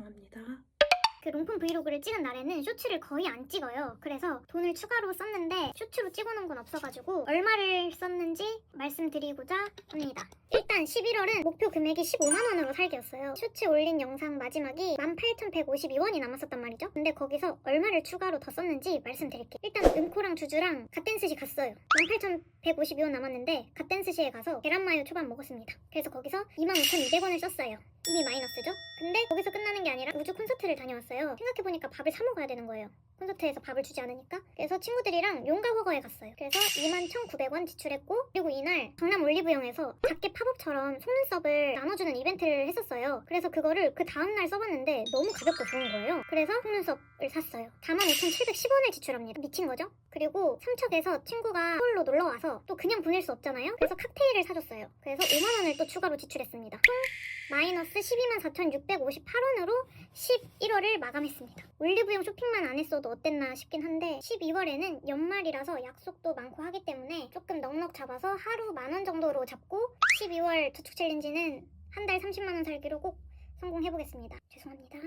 죄송합니다. 그 롱폼 브이로그를 찍은 날에는 쇼츠를 거의 안 찍어요. 그래서 돈을 추가로 썼는데 쇼츠로 찍어놓은 건 없어가지고 얼마를 썼는지 말씀드리고자 합니다. 일단 11월은 목표 금액이 15만원으로 살기였어요. 쇼츠 올린 영상 마지막이 18,152원이 남았었단 말이죠. 근데 거기서 얼마를 추가로 더 썼는지 말씀드릴게요. 일단 은코랑 주주랑 갓댄스시 갔어요. 18,152원 남았는데 갓댄스시에 가서 계란마요 초밥 먹었습니다. 그래서 거기서 25,200원을 썼어요. 이미 마이너스죠? 근데 거기서 끝나는 게 아니라 우주 콘서트를 다녀왔어요. 생각해보니까 밥을 사 먹어야 되는 거예요. 콘서트에서 밥을 주지 않으니까. 그래서 친구들이랑 용가 허거에 갔어요. 그래서 21,900원 지출했고 그리고 이날 강남 올리브영에서 작게 팝업처럼 속눈썹을 나눠주는 이벤트를 했었어요. 그래서 그거를 그 다음날 써봤는데 너무 가볍고 좋은 거예요. 그래서 속눈썹을 샀어요. 45,710원을 지출합니다. 미친 거죠? 그리고 삼척에서 친구가 서울로 놀러 와서 또 그냥 보낼 수 없잖아요. 그래서 칵테일을 사줬어요. 그래서 5만 원을 또 추가로 지출했습니다. 총 마이너스 124,658원으로 11월을 마감했습니다. 올리브영 쇼핑만 안 했어도 어땠나 싶긴 한데 12월에는 연말이라서 약속도 많고 하기 때문에 조금 넉넉 잡아서 하루 만 원 정도로 잡고 12월 저축 챌린지는 한 달 30만 원 살기로 꼭 성공해보겠습니다. 죄송합니다.